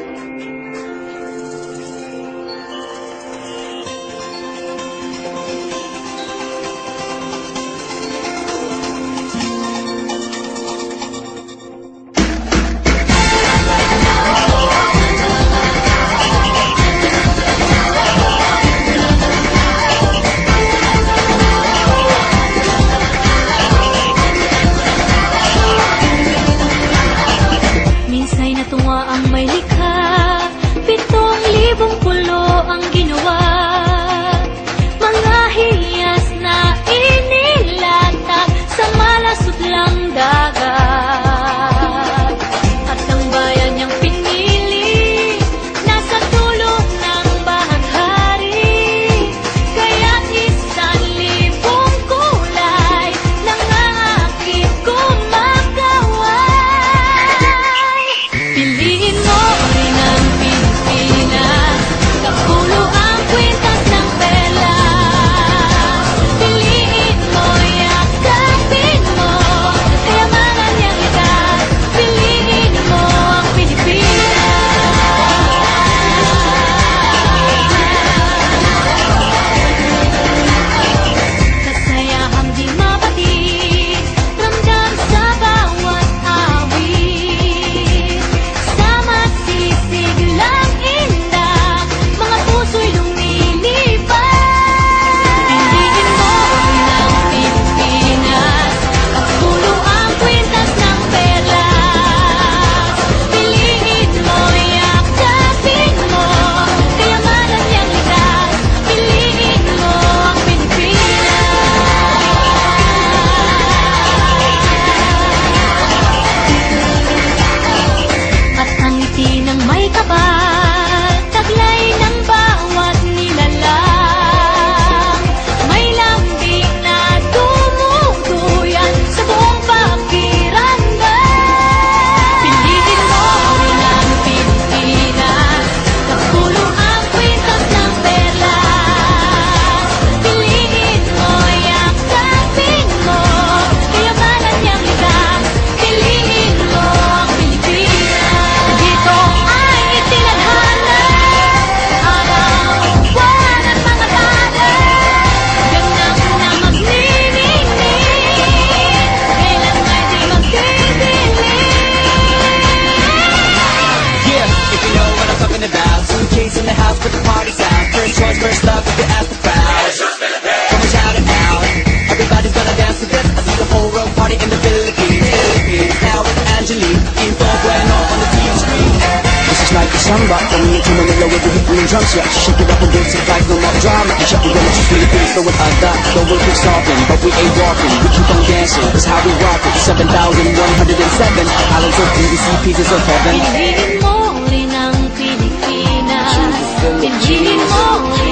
うん。natunga ang may likha. Pitong libong pulo ang ginawa. samba From me to Manila with the hip and drums Yeah, shake it up and dance it like no more drama. You shut the limit, just feel the things so what I got? So we'll keep but we ain't walking. We keep on dancing, that's how we rock it. 7,107 Islands of BBC, pieces of heaven. Pinigin mo rin ang Pilipinas Pinigin mo